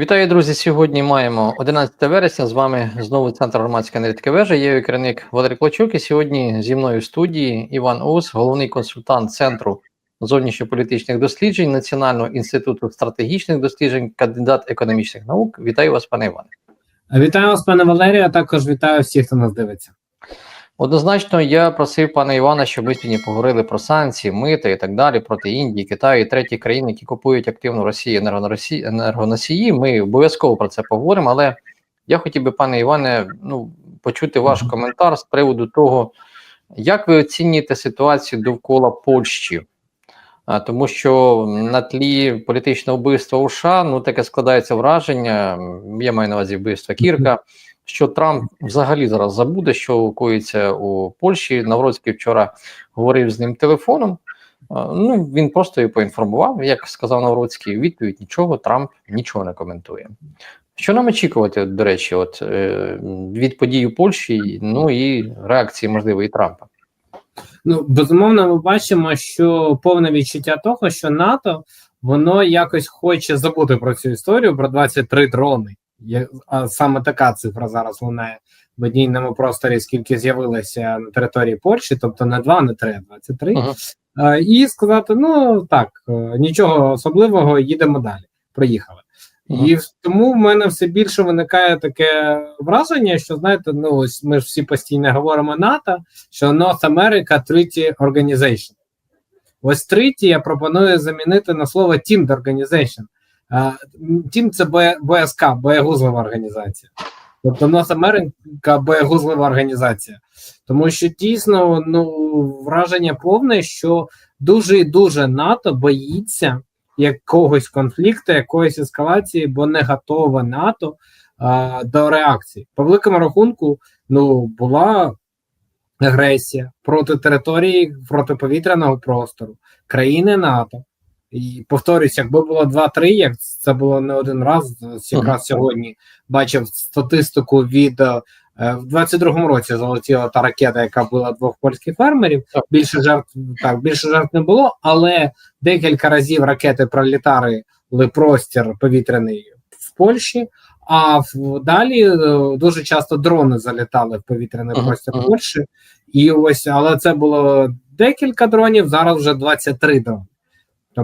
Вітаю, друзі! Сьогодні маємо 11 вересня. З вами знову центр громадської аналітики вежа. Я її керівник Валерій Клочук. І сьогодні зі мною в студії Іван Ус, головний консультант Центру зовнішньополітичних досліджень Національного інституту стратегічних досліджень, кандидат економічних наук. Вітаю вас, пане Іване. Вітаю вас, пане Валерію. а Також вітаю всіх, хто нас дивиться. Однозначно, я просив пана Івана, щоб ми сьогодні поговорили про санкції, мити і так далі проти Індії, Китаю і треті країни, які купують активно Росії енергоносії. Ми обов'язково про це поговоримо. Але я хотів би, пане Іване, ну почути ваш коментар з приводу того, як ви оцінюєте ситуацію довкола Польщі. А, Тому що на тлі політичного вбивства у США ну таке складається враження. Я маю на увазі вбивства Кірка що Трамп взагалі зараз забуде, що коїться у Польщі. Навроцький вчора говорив з ним телефоном. Ну він просто його поінформував. Як сказав Навроцький, відповідь нічого. Трамп нічого не коментує. Що нам очікувати, до речі, от е, від подій у Польщі, ну і реакції можливої Трампа? Ну безумовно, ми бачимо, що повне відчуття того, що НАТО воно якось хоче забути про цю історію про 23 дрони. А саме така цифра зараз лунає в однійному просторі, скільки з'явилося на території Польщі, тобто не 2, не 3, а 23. Uh -huh. а, і сказати: ну так, е, нічого особливого, їдемо далі. Проїхали. Uh -huh. І тому в мене все більше виникає таке враження, що знаєте, ну ось ми ж всі постійно говоримо НАТО, що North America Treaty Organization. Ось Treaty я пропоную замінити на слово Teamed Organization. Тім це БСК, боєгузлива організація. Тобто North America боєгузлива організація. Тому що дійсно ну, враження повне, що дуже і дуже НАТО боїться якогось конфлікту, якоїсь ескалації, бо не готове НАТО а, до реакції. По великому рахунку, ну, була агресія проти території протиповітряного простору, країни НАТО. І повторюсь, якби було 2-3, як це було не один раз. Якраз сьогодні бачив статистику від е, в 22-му році залетіла та ракета, яка була двох польських фермерів. Більше жертв так більше жертв не було, але декілька разів ракети пролітали простір повітряний в Польщі. А в далі е, дуже часто дрони залітали в повітряний -huh. простір Польщі, і ось але це було декілька дронів. Зараз вже 23 дрони.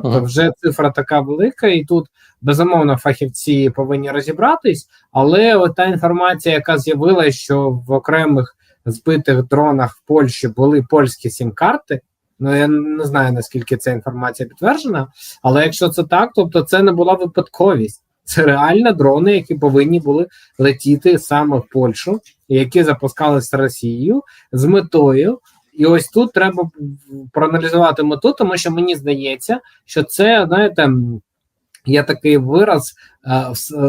Тобто, вже цифра така велика, і тут безумовно фахівці повинні розібратись. Але от та інформація, яка з'явилася, що в окремих збитих дронах в Польщі були польські сім-карти. Ну я не знаю наскільки ця інформація підтверджена, але якщо це так, тобто це не була випадковість. Це реально дрони, які повинні були летіти саме в Польщу, які запускалися Росією з метою і ось тут треба проаналізувати мету, тому що мені здається, що це, знаєте, є такий вираз: е,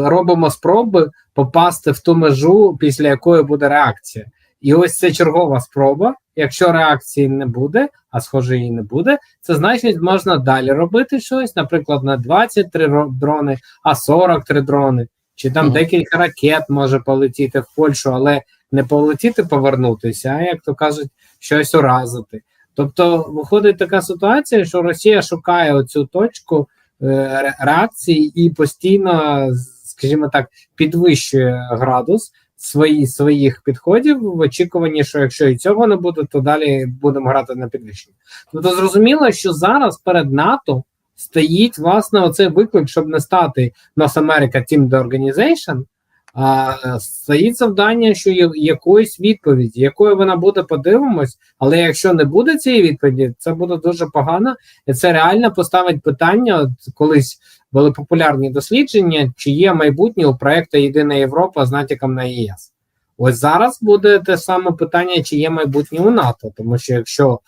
робимо спроби попасти в ту межу, після якої буде реакція. І ось це чергова спроба. Якщо реакції не буде, а схоже, її не буде, це значить, можна далі робити щось, наприклад, на 23 дрони, а 43 дрони, чи там mm -hmm. декілька ракет може полетіти в Польщу, але не полетіти, повернутися, а як то кажуть, щось уразити. Тобто виходить така ситуація, що Росія шукає оцю точку е, реакції і постійно, скажімо так, підвищує градус свої, своїх підходів в очікуванні, що якщо і цього не буде, то далі будемо грати на підвищення. Тобто зрозуміло, що зараз перед НАТО стоїть власне оцей виклик, щоб не стати North America Team Organization, а стоїть завдання, що є якоїсь відповіді, якою вона буде, подивимось. Але якщо не буде цієї відповіді, це буде дуже погано, і це реально поставить питання. От колись були популярні дослідження, чи є майбутнє у проекту Єдина Європа з натяком на ЄС. Ось зараз буде те саме питання, чи є майбутнє у НАТО, тому що якщо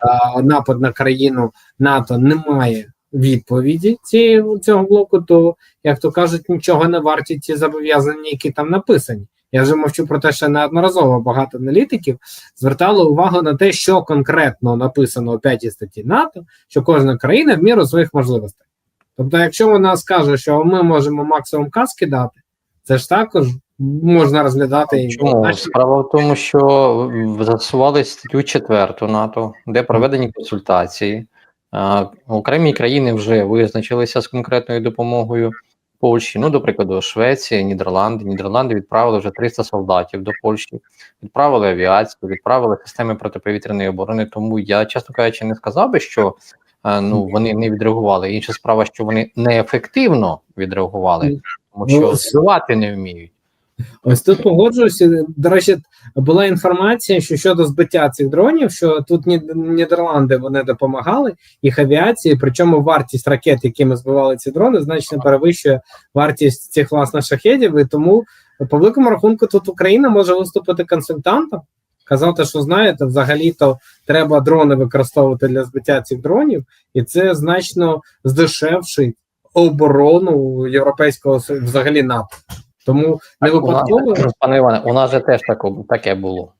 а, напад на країну НАТО не має відповіді цієї цього блоку, то як то кажуть, нічого не варті ті зобов'язання, які там написані. Я вже мовчу про те, що неодноразово багато аналітиків звертали увагу на те, що конкретно написано у п'ятій статті НАТО, що кожна країна в міру своїх можливостей. Тобто, якщо вона скаже, що ми можемо максимум каски дати, це ж також можна розглядати. Чому? Справа в тому, що засували статтю четверту НАТО, де проведені консультації. Окремі країни вже визначилися з конкретною допомогою Польщі, ну, до прикладу, Швеція, Нідерланди. Нідерланди відправили вже 300 солдатів до Польщі, відправили авіацію, відправили системи протиповітряної оборони. Тому я, чесно кажучи, не сказав би, що е, ну вони не відреагували. Інша справа, що вони неефективно відреагували, тому що Ну, збивати не вміють. Ось тут погоджуюся. До речі, була інформація, що щодо збиття цих дронів, що тут Нідерланди вони допомагали їх авіації, причому вартість ракет, якими збивали ці дрони, значно перевищує вартість цих власне шахедів. І тому по великому рахунку тут Україна може виступити консультантом, казати, що знаєте, взагалі-то треба дрони використовувати для збиття цих дронів, і це значно здешевшить оборону європейського взагалі НАТО. Тому не випадково, пане Іване, у нас же теж тако, таке було.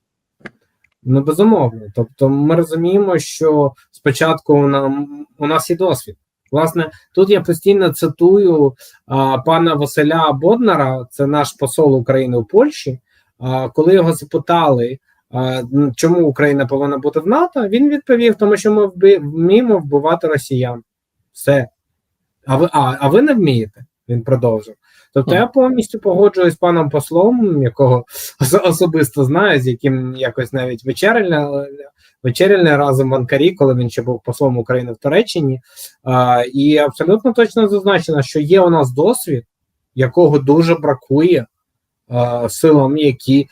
ну безумовно. Тобто, ми розуміємо, що спочатку нам у нас є досвід. Власне, тут я постійно цитую а, пана Василя Боднара, це наш посол України у Польщі. А, коли його запитали, а, чому Україна повинна бути в НАТО, він відповів, тому що ми вби- вміємо вбивати росіян. Все. А ви, а, а ви не вмієте? Він продовжив. Тобто я повністю погоджуюсь з паном послом, якого особисто знаю, з яким якось навіть вечеряли, вечеряли разом в Анкарі, коли він ще був послом України в Туреччині. А, і абсолютно точно зазначено, що є у нас досвід, якого дуже бракує а, силам, які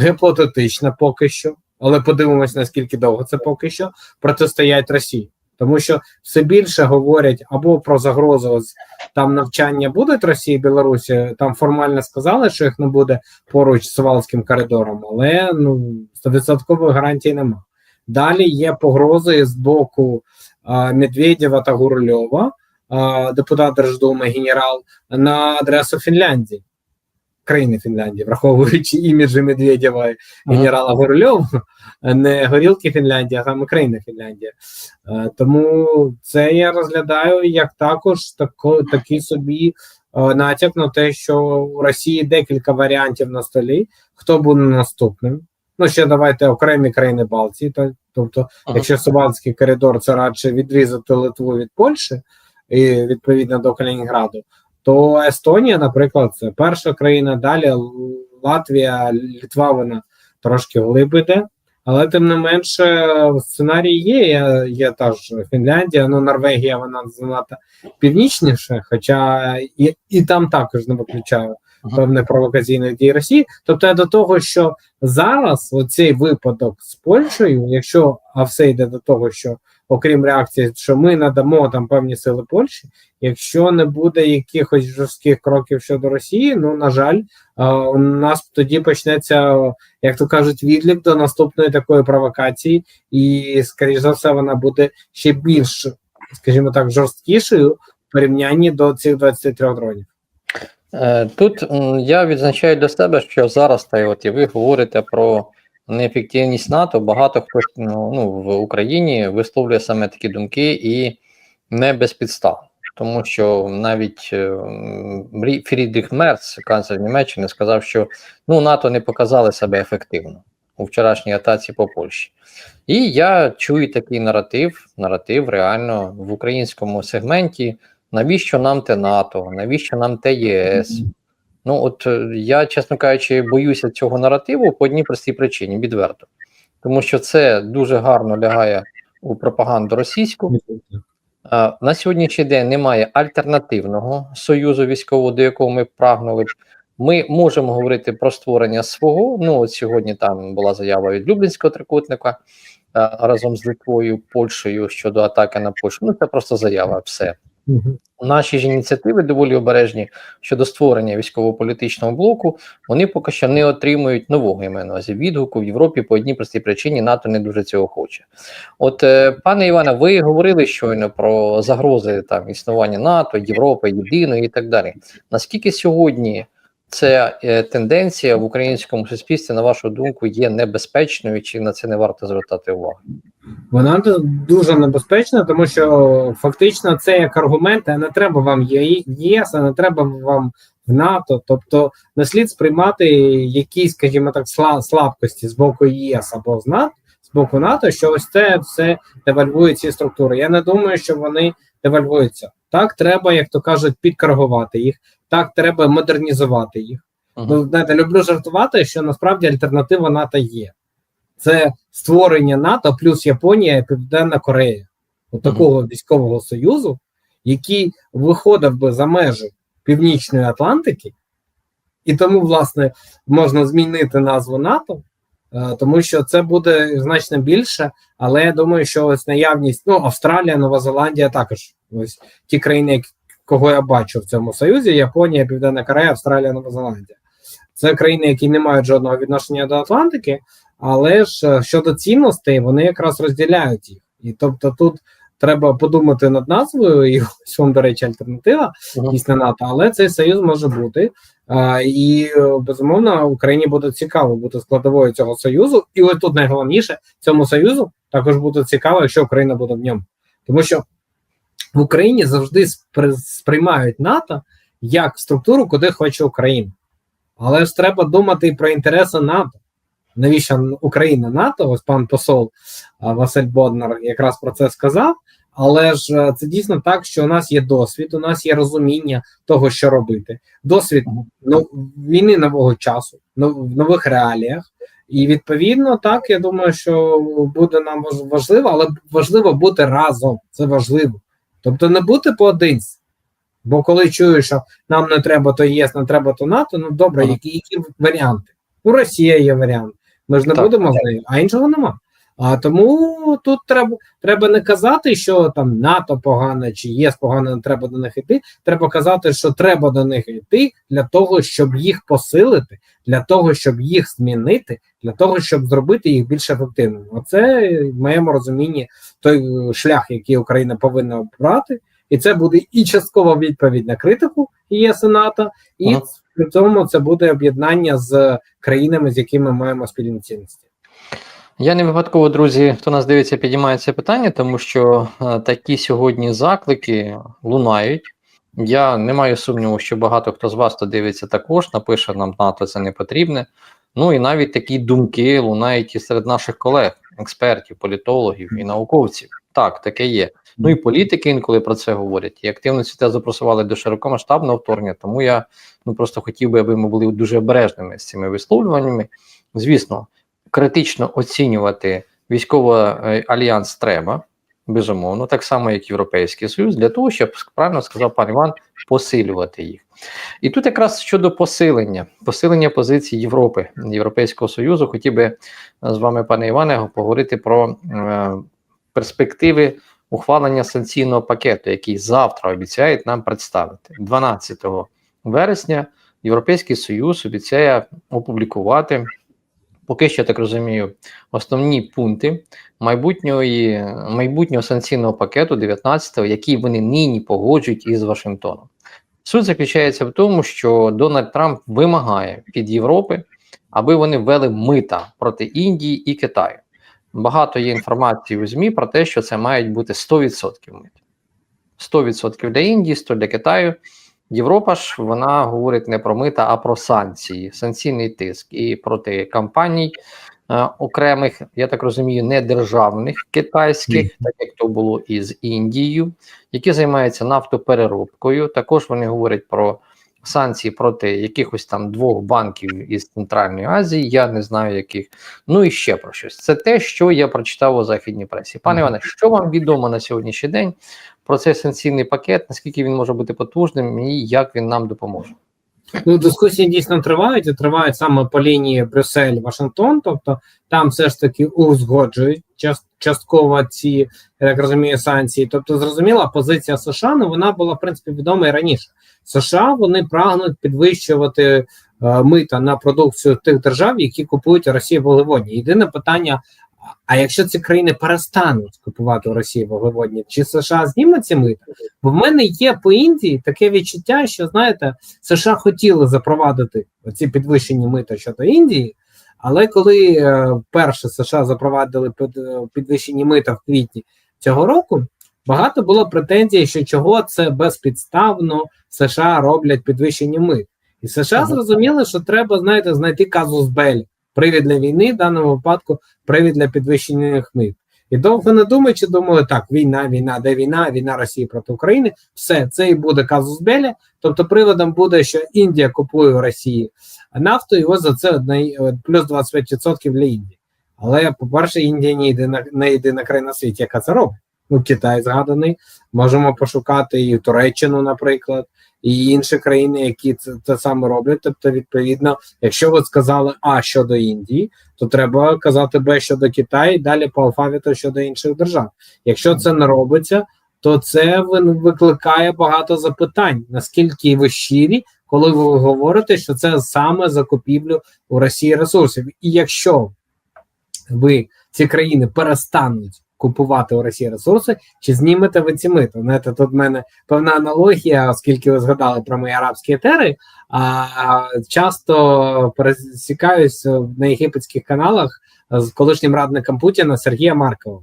гіпотетично поки що, але подивимось, наскільки довго це поки що протистоять Росії. Тому що все більше говорять або про загрозу там навчання будуть Росії і Білорусі. Там формально сказали, що їх не буде поруч з Сувалським коридором, але ну стовідсоткової гарантії нема. Далі є погрози з боку а, Медведєва та Гурльова, а, депутат Держдуми, генерал, на адресу Фінляндії, країни Фінляндії, враховуючи іміджі Медведєва і генерала Гурльова, не горілки Фінляндії, а саме країни Фінляндія. Е, Тому це я розглядаю як також тако, такий собі е, натяк на те, що у Росії декілька варіантів на столі. Хто буде наступним? Ну, ще давайте окремі країни Балтії. То, тобто, Ага. якщо Сувалський коридор це радше відрізати Литву від Польщі і відповідно до Калінінграду, то Естонія, наприклад, це перша країна. Далі Латвія, Літва, вона трошки вглиб іде. Але тим не менше, сценарій є. Є, є та ж Фінляндія, ну Норвегія, вона занадто північніше, хоча і, і там також не виключаю Ага. певних провокаційних дій Росії. Тобто я до того, що зараз оцей випадок з Польщею, якщо а все йде до того, що окрім реакції, що ми надамо там певні сили Польщі, якщо не буде якихось жорстких кроків щодо Росії, ну на жаль, а, у нас тоді почнеться, як то кажуть, відлік до наступної такої провокації, і скоріш за все, вона буде ще більш, скажімо так, жорсткішою в порівнянні до цих 23 дронів. Е, Тут я відзначаю для себе, що зараз та й от і ви говорите про неефективність НАТО. Багато хто ну, ну, в Україні висловлює саме такі думки і не без підстав. Тому що навіть е, Фрідріх Мерц, канцлер Німеччини, сказав, що ну, НАТО не показали себе ефективно у вчорашній атаці по Польщі. І я чую такий наратив, наратив реально в українському сегменті. Навіщо нам те НАТО? Навіщо нам те ЄС? Ну, от е, я, чесно кажучи, боюся цього наративу по одній простій причині, відверто. Тому що це дуже гарно лягає у пропаганду російську. На сьогоднішній день немає альтернативного союзу військового, до якого ми прагнули. Ми можемо говорити про створення свого. Ну, от сьогодні там була заява від Люблінського трикутника разом з Литвою, Польщею щодо атаки на Польщу. Ну, це просто заява, все. Наші ж ініціативи доволі обережні щодо створення військово-політичного блоку. Вони поки що не отримують нового я увазі відгуку в Європі по одній простій причині НАТО не дуже цього хоче. От, е, пане Іване, ви говорили щойно про загрози там існування НАТО, Європи, єдиної і так далі. Наскільки сьогодні ця е, тенденція в українському суспільстві, на вашу думку, є небезпечною, чи на це не варто звертати увагу? Вона дуже небезпечна, тому що фактично це як аргумент, а не треба вам ЄС, а не треба вам в НАТО. Тобто не слід сприймати якісь, скажімо так, сла- слабкості з боку ЄС або з НАТО, з боку НАТО, що ось це все девальвує ці структури. Я не думаю, що вони девальвуються. Так, треба, як то кажуть, підкоригувати їх, так треба модернізувати їх. Мгм. Ну, знаєте, люблю жартувати, що насправді альтернатива НАТО є. Це створення НАТО плюс Японія і Південна Корея. От такого військового союзу, який виходив би за межі Північної Атлантики, і тому, власне, можна змінити назву НАТО, е, тому що це буде значно більше. Але я думаю, що ось наявність, ну, Австралія, Нова Зеландія також ось ті країни, які- кого я бачу в цьому союзі: Японія, Південна Корея, Австралія, Нова Зеландія. Це країни, які не мають жодного відношення до Атлантики, але ж е, щодо цінностей, вони якраз розділяють їх. І тобто тут треба подумати над назвою, і ось вам, до речі, альтернатива після НАТО, але цей союз може бути. А, і е, безумовно Україні буде цікаво бути складовою цього союзу. І ось тут найголовніше цьому союзу також буде цікаво, якщо Україна буде в ньому, тому що в Україні завжди сприймають НАТО як структуру, куди хоче Україна. Але ж треба думати і про інтереси НАТО. Навіщо Україна НАТО? Ось пан посол Василь Боднар якраз про це сказав. Але ж е, це дійсно так, що у нас є досвід, у нас є розуміння того, що робити. Досвід ну, війни нового часу, в нових реаліях. І відповідно, так я думаю, що буде нам важливо, але важливо бути разом. Це важливо. Тобто не бути поодинці. Бо коли чую, що нам не треба то ЄС, не треба то НАТО, ну добре, Ага. які, які варіанти? Ну, Росія є варіант. Ми ж не Так. будемо з нею, а іншого нема. А тому тут треба, треба не казати, що там НАТО погано чи ЄС погано, не треба до них йти. Треба казати, що треба до них йти для того, щоб їх посилити, для того, щоб їх змінити, для того, щоб зробити їх більш ефективними. Оце в моєму розумінні той е, шлях, який Україна повинна обрати, і це буде і часткова відповідь на критику ЄС і НАТО, і Ага. при цьому це буде об'єднання з країнами, з якими маємо спільні цінності. Я не випадково, друзі, хто нас дивиться, підіймає це питання, тому що е, такі сьогодні заклики лунають. Я не маю сумніву, що багато хто з вас, хто дивиться, також напише нам НАТО це не потрібне. Ну і навіть такі думки лунають і серед наших колег, експертів, політологів і науковців. Так, таке є. Ну і політики інколи про це говорять. І активності те запросували до широкомасштабного вторгнення. Тому я ну просто хотів би, аби ми були дуже обережними з цими висловлюваннями. Звісно, критично оцінювати військовий е, альянс треба, безумовно, так само, як Європейський Союз, для того, щоб правильно сказав пан Іван, посилювати їх. І тут якраз щодо посилення, посилення позицій Європи, Європейського Союзу, хотів би е, з вами, пане Іване, поговорити про е, перспективи ухвалення санкційного пакету, який завтра обіцяють нам представити 12 вересня. Європейський Союз обіцяє опублікувати, поки що я так розумію, основні пункти майбутньої, майбутнього санкційного пакету 19-го, який вони нині погоджують із Вашингтоном. Суть заключається в тому, що Дональд Трамп вимагає від Європи, аби вони ввели мита проти Індії і Китаю. Багато є інформації у ЗМІ про те, що це мають бути 100% мит. 100% для Індії, 100% для Китаю. Європа ж вона говорить не про мита, а про санкції, санкційний тиск і проти компаній е, окремих, я так розумію, не державних китайських, так як то було із Індією, які займаються нафтопереробкою. Також вони говорять про санкції проти якихось там двох банків із Центральної Азії, я не знаю яких. Ну і ще про щось. Це те, що я прочитав у західній пресі. Пане Іване, що вам відомо на сьогоднішній день про цей санкційний пакет? Наскільки він може бути потужним і як він нам допоможе? Ну, дискусії дійсно тривають і тривають саме по лінії Брюссель-Вашингтон. Тобто там все ж таки узгоджують частково ці, я так розумію, санкції. Тобто, зрозуміла позиція США, ну вона була в принципі відома і раніше. США вони прагнуть підвищувати е, мита на продукцію тих держав, які купують у Росії вуглеводні. Єдине питання. А якщо ці країни перестануть купувати у Росії вуглеводні, чи США знімуть ці мита? Бо в мене є по Індії таке відчуття, що знаєте, США хотіли запровадити ці підвищені мита щодо Індії, але коли е, перше США запровадили е, підвищені мита в квітні цього року, багато було претензій, що чого це безпідставно США роблять підвищені мит. І США зрозуміли, що треба, знаєте, знайти казус Бель, привід для війни, в даному випадку привід для підвищених мит. І довго не думаючи, думали, так, війна, війна, де війна, війна Росії проти України. Все, це і буде казус Белі. Тобто, приводом буде, що Індія купує у Росії нафту, і ось за це одне- плюс 25% для Індії. Але, по-перше, Індія не єдина, не єдина країна світі, яка це робить. Ну, Китай згаданий, можемо пошукати і Туреччину, наприклад, і інші країни, які це, це саме роблять. Тобто, відповідно, якщо ви сказали А щодо Індії, то треба казати Б щодо Китаю, і далі по алфавіту щодо інших держав. Якщо це не робиться, то це викликає багато запитань, наскільки ви щирі, коли ви говорите, що це саме закупівлю у Росії ресурсів. І якщо ви ці країни перестануть купувати у Росії ресурси, чи знімете ви ці мито? Знаєте, тут в мене певна аналогія, оскільки ви згадали про мої арабські етери, а часто пересікаюсь на єгипетських каналах з колишнім радником Путіна Сергієм Марковим.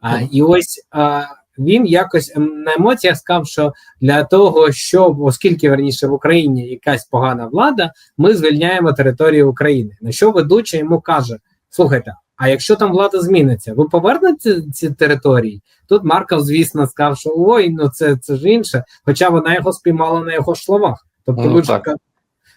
А, і ось а, він якось ем, на емоціях сказав, що для того, щоб, оскільки верніше в Україні якась погана влада, ми звільняємо територію України. На що ведучий йому каже: слухайте, а якщо там влада зміниться, ви повернете ці території? Тут Марков, звісно, сказав, що ой, ну це, це ж інше, хоча вона його спіймала на його словах. Тобто, Ну, так.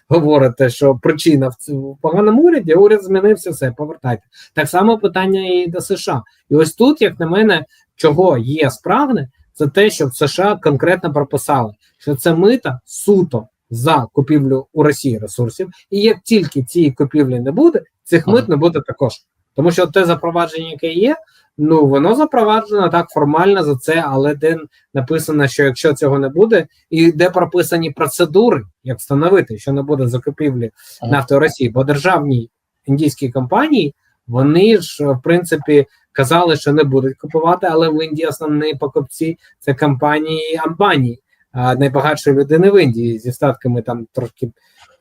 говорите, що причина в цьому поганому уряді, уряд змінився, все, повертайте. Так само питання і до США. І ось тут, як на мене, чого є справне, це те, що в США конкретно прописали, що це мита суто за купівлю у Росії ресурсів, і як тільки цієї купівлі не буде, цих мит не буде також. Тому що те запровадження, яке є, ну воно запроваджено так формально за це, але де написано, що якщо цього не буде, і де прописані процедури, як встановити, що не буде закупівлі нафти у Росії, бо державні індійські компанії вони ж в принципі казали, що не будуть купувати, але в Індії основні покупці це компанії Амбані, найбагатшої людини в Індії зі статками там трошки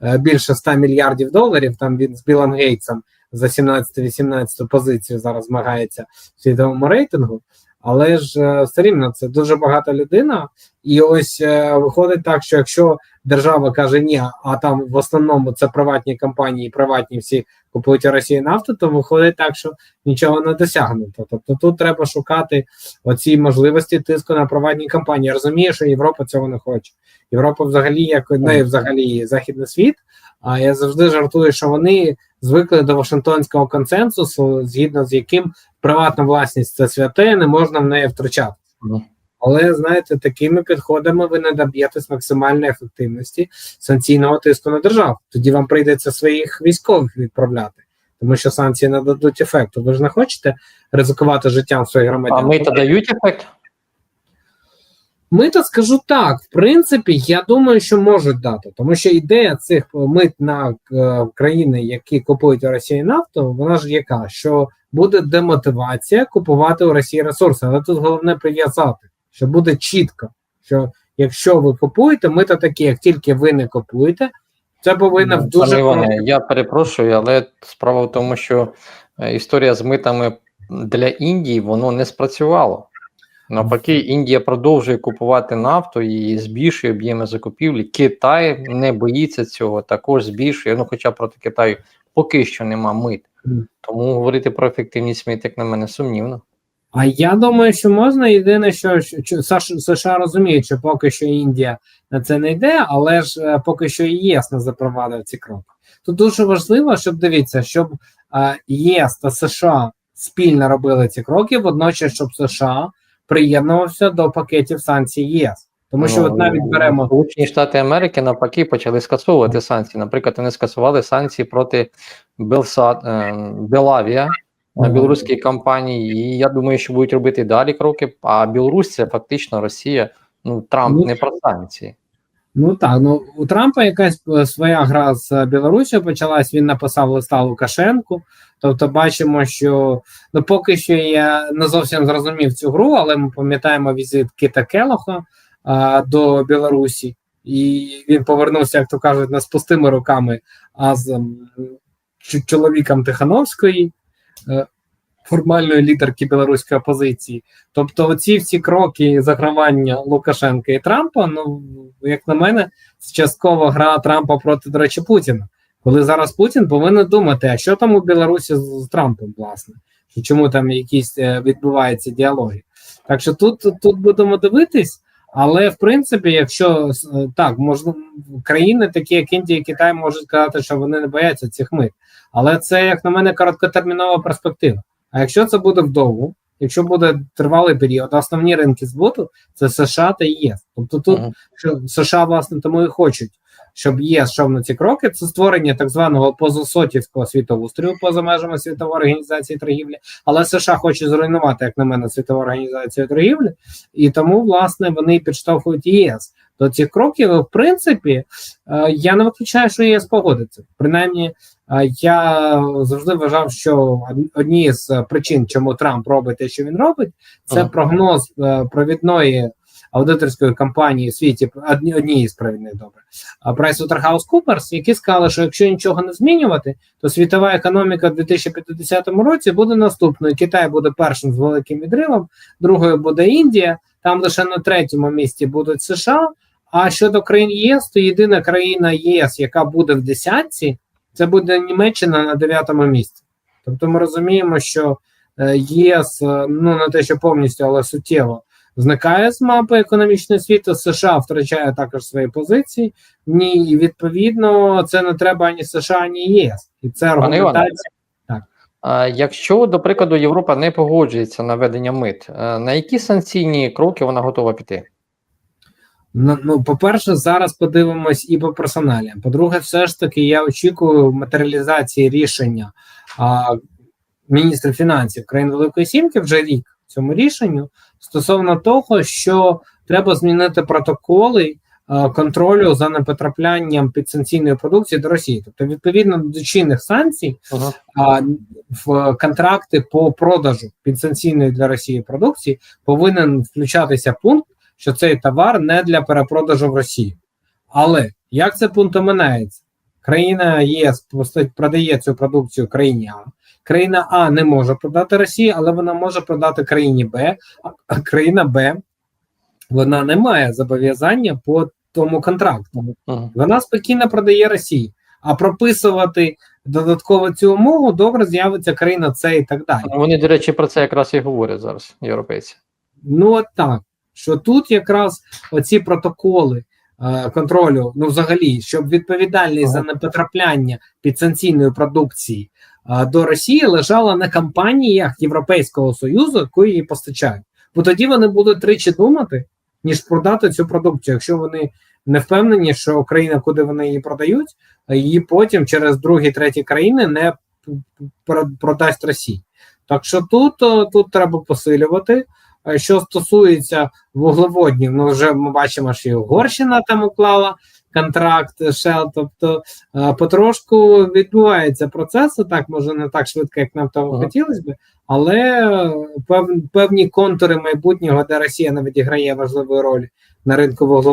е, більше 100 мільярдів доларів. Там він з Білом Гейтсом за 17-18 позицію зараз змагається в світовому рейтингу. Але ж е, все рівно це дуже багата людина, і ось е, виходить так, що якщо держава каже ні, а там в основному це приватні компанії, приватні всі купують у Росії нафту, то виходить так, що нічого не досягнуто. Тобто тут треба шукати оці можливості тиску на приватні компанії. Я розумію, що Європа цього не хоче. Європа взагалі, як не взагалі західний світ. А я завжди жартую, що вони звикли до Вашингтонського консенсусу, згідно з яким приватна власність це святе, не можна в неї втручати. Але знаєте, такими підходами ви не доб'єтесь максимальної ефективності санкційного тиску на державу. Тоді вам прийдеться своїх військових відправляти, тому що санкції не дадуть ефекту. Ви ж не хочете ризикувати життям своїх громадян. А мита дають ефект? Мита скажу так, в принципі, я думаю, що можуть дати, тому що ідея цих мит на е, країни, які купують у Росії нафту, вона ж яка, що буде демотивація купувати у Росії ресурси, але тут головне прив'язати, що буде чітко, що якщо ви купуєте, мита такі, як тільки ви не купуєте, це повинно в дуже Іване, я перепрошую, але справа в тому, що е, історія з митами для Індії воно не спрацювало. Навпаки, Індія продовжує купувати нафту і збільшує об'єми закупівлі. Китай не боїться цього, також збільшує. Ну, хоча проти Китаю поки що нема мит. Тому говорити про ефективність мит, як на мене, сумнівно. А я думаю, що можна. Єдине, що, що, США розуміють, що поки що Індія на це не йде, але ж е, поки що і ЄС не запровадив ці кроки. Тут дуже важливо, щоб дивіться, щоб е, єС та США спільно робили ці кроки, водночас, щоб США приєднувався до пакетів санкцій ЄС. Тому що, Ну, от навіть беремо Сполучені Штати Америки навпаки почали скасовувати санкції. Наприклад, вони скасували санкції проти Белсат е, Белавія, е, Ага. білоруської компанії. І я думаю, що будуть робити далі кроки. А Білорусь це фактично Росія. Ну Трамп Ну, не про санкції. Ну так, ну у Трампа якась е, своя гра з Білорусі почалась. Він написав листа Лукашенку. Тобто, бачимо, що ну поки що я не зовсім зрозумів цю гру, але ми пам'ятаємо візит Кита Келоха а, до Білорусі, і він повернувся, як то кажуть, не з пустими руками, а з чоловіком Тихановської. Е, Формальної лідерки білоруської опозиції, тобто, оці всі кроки загравання Лукашенка і Трампа, ну як на мене, це частково гра Трампа проти, до речі, Путіна. Коли зараз Путін повинен думати, а що там у Білорусі з, з Трампом, власне, чому там якісь е, відбуваються діалоги. Так що тут, тут будемо дивитись. Але в принципі, якщо е, так, можливо, країни, такі як Індія і Китай, можуть сказати, що вони не бояться цих мит. Але це, як на мене, короткотермінова перспектива. А якщо це буде вдовго, якщо буде тривалий період, основні ринки збуту це США та ЄС. Тобто тут ага. що США власне тому і хочуть, щоб ЄС йшов на ці кроки. Це створення так званого позасотівського світоустрою поза межами світової організації торгівлі. Але США хоче зруйнувати, як на мене, світову організацію торгівлі, і тому власне вони підштовхують ЄС до цих кроків. В принципі, е, я не виключаю, що ЄС погодиться. Принаймні, е, я завжди вважав, що одні з причин, чому Трамп робить те, що він робить, це Ага. прогноз е, провідної аудиторської компанії в світі, одні, однієї з провідних добре, PricewaterhouseCoopers, які сказали, що якщо нічого не змінювати, то світова економіка в 2050 році буде наступною. Китай буде першим з великим відривом, другою буде Індія, там лише на третьому місці будуть США. А щодо країн ЄС, то єдина країна ЄС, яка буде в десятці, це буде Німеччина на дев'ятому місці. Тобто ми розуміємо, що е, ЄС е, ну не те, що повністю, але суттєво зникає з мапи економічного світу. США втрачає також свої позиції. Ні, і відповідно це не треба ані США, ані ЄС. І це аргументація. А якщо, до прикладу, Європа не погоджується на введення мит, е, на які санкційні кроки вона готова піти? Ну, ну, по-перше, зараз подивимось і по персоналіям. По-друге, все ж таки, я очікую матеріалізації рішення а, міністра фінансів країн Великої Сімки вже рік цьому рішенню стосовно того, що треба змінити протоколи контролю за непотраплянням підсанкційної продукції до Росії. Тобто, відповідно до чинних санкцій, Угу. а, в контракти по продажу підсанкційної для Росії продукції повинен включатися пункт, що цей товар не для перепродажу в Росії. Але як це пункт оминається? Країна ЄС продає цю продукцію країні А. Країна А не може продати Росії, але вона може продати країні Б, а- країна Б вона не має зобов'язання по тому контракту. Угу. Вона спокійно продає Росії. А прописувати додатково цю умову добре з'явиться країна С і так далі. Вони, до речі, про це якраз і говорять зараз, європейці. Ну от так. Що тут якраз оці протоколи контролю, ну взагалі, щоб відповідальність за непотрапляння підсанкційної продукції е, до Росії лежала на компаніях Європейського Союзу, яку її постачають. Бо тоді вони будуть тричі думати, ніж продати цю продукцію, якщо вони не впевнені, що країна, куди вони її продають, е, її потім через другі треті країни не продасть Росії. Так що тут, е, тут треба посилювати. Е, Що стосується вуглеводнів, ну вже ми бачимо, що і Угорщина там уклала контракт Shell, тобто е, потрошку відбуваються процеси, так може не так швидко, як нам того хотілося би, але е, пев, певні контури майбутнього, де Росія не відіграє важливу роль на ринку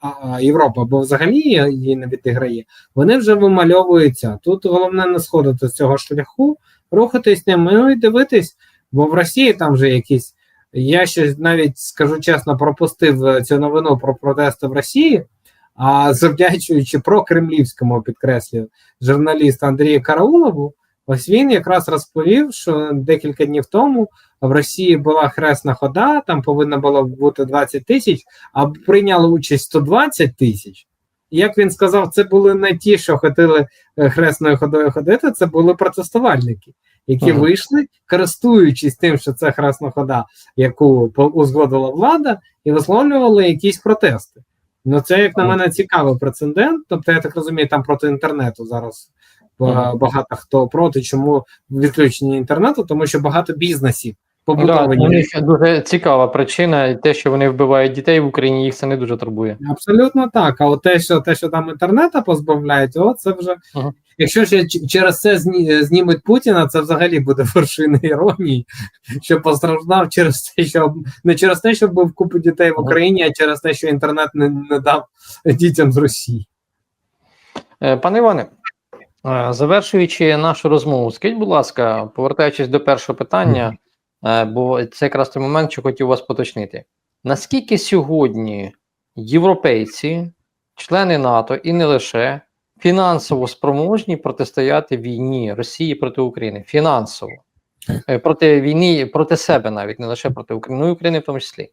а Європа, бо взагалі її не відіграє, вони вже вимальовуються. Тут головне не сходити з цього шляху, рухатись ним, ну і дивитись, бо в Росії там вже якісь. Я ще навіть скажу чесно, пропустив е, цю новину про протести в Росії. А завдячуючи про кремлівському підкреслюю журналісту Андрію Караулову, ось він якраз розповів, що декілька днів тому в Росії була хресна хода, там повинно було бути 20 тисяч, а прийняли участь 120 тисяч. Як він сказав, це були не ті, що хотіли е, хресною ходою ходити, це були протестувальники, які Ага. вийшли, користуючись тим, що це хресна хода, яку узгодила влада, і висловлювали якісь протести. Ну, це, як на мене, цікавий прецедент. Тобто, я так розумію, там проти інтернету зараз Ага. багато хто проти. Чому відключення інтернету? Тому що багато бізнесів Да, побудовані. у них дуже цікава причина, те, що вони вбивають дітей в Україні, їх це не дуже турбує. Абсолютно так. А от те, що те, що там інтернету позбавляють, о, це вже. Ага. Якщо ще через це знімуть Путіна, це взагалі буде вершина іронії, що постраждав через те, що не через те, що був купу дітей в Україні, а через те, що інтернет не, не дав дітям з Росії. Е, Пане Іване, е, завершуючи нашу розмову, скажіть, будь ласка, повертаючись до першого питання, е, бо це якраз той момент, що хотів вас поточнити. Наскільки сьогодні європейці, члени НАТО і не лише фінансово спроможні протистояти війні Росії проти України? Фінансово. е, проти війни, проти себе навіть, не лише проти України, ну і України в тому числі.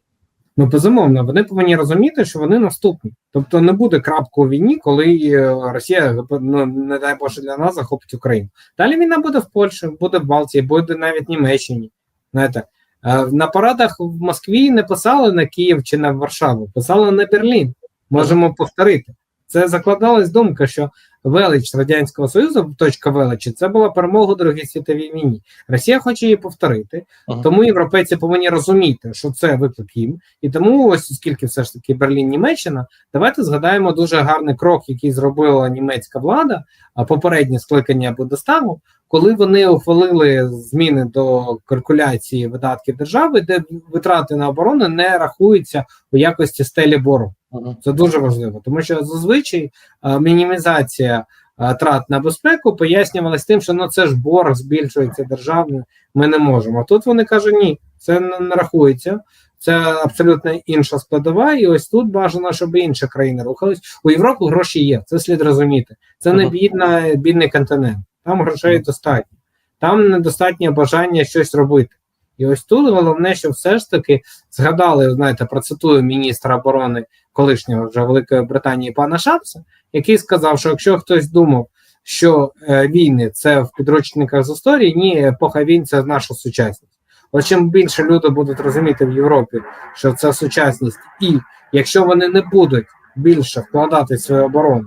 Ну, безумовно, вони повинні розуміти, що вони наступні. Тобто не буде крапки у війні, коли е, Росія, ну не дай Боже для нас, захопить Україну. Далі війна буде в Польщі, буде в Балтії, буде навіть в Німеччині. Знаєте, е, на парадах в Москві не писали на Київ чи на Варшаву, писали на Берлін. Можемо повторити. Це закладалась думка, що велич Радянського Союзу, точка величі, це була перемога у Другій світовій війні. Росія хоче її повторити, Ага. тому європейці повинні розуміти, що це виклик їм. І тому, ось оскільки все ж таки Берлін Німеччина, давайте згадаємо дуже гарний крок, який зробила німецька влада, а попереднє скликання Бундестагу, коли вони ухвалили зміни до калькуляції видатків держави, де витрати на оборону не рахуються у якості стелі боргу. Ага. Це дуже важливо, тому що зазвичай е, мінімізація е, трат на безпеку пояснювалась тим, що ну це ж борг збільшується державний, ми не можемо. А тут вони кажуть, ні, це не, рахується. Це абсолютно інша складова, і ось тут бажано, щоб інші країни рухались. У Європи гроші є, це слід розуміти. Це не бідна, бідний континент. Там грошей достатньо, там недостатнє бажання щось робити. І ось тут головне, що все ж таки згадали, знаєте, процитую міністра оборони колишнього вже Великої Британії пана Шапса, який сказав, що якщо хтось думав, що е, війни це в підручниках з історії, ні, епоха війн це наша сучасність. От чим більше люди будуть розуміти в Європі, що це сучасність, і якщо вони не будуть більше вкладати свою оборону,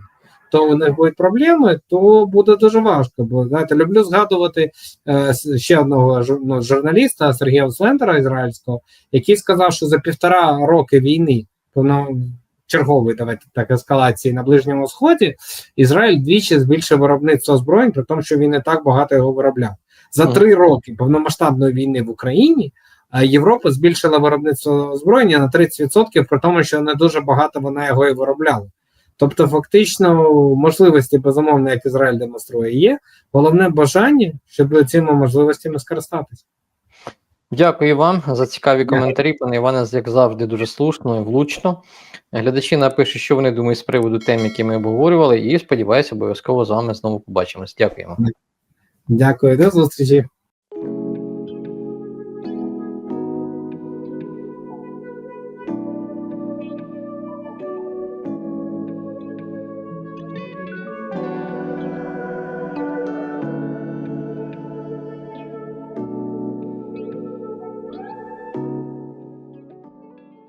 то у них будуть проблеми, то буде дуже важко. Бо знаєте, люблю згадувати е, ще одного жур- ну, журналіста Сергія Слендера ізраїльського, який сказав, що за півтора роки війни, повно чергової давайте так ескалації на ближньому сході, Ізраїль двічі збільшив виробництво озброєнь, при тому, що він не так багато його виробляв. За Ага. три роки повномасштабної війни в Україні е, Європа збільшила виробництво озброєння на 30%, при тому, що не дуже багато вона його і виробляла. Тобто, фактично, можливості, безумовно, як Ізраїль демонструє, є. Головне бажання, щоб цими можливостями скористатися. Дякую вам за цікаві коментарі. Пане Іване, як завжди, дуже слушно і влучно. Глядачі напишуть, що вони думають з приводу тем, які ми обговорювали, і сподіваюся, обов'язково з вами знову побачимось. Дякуємо. Дякую, до зустрічі.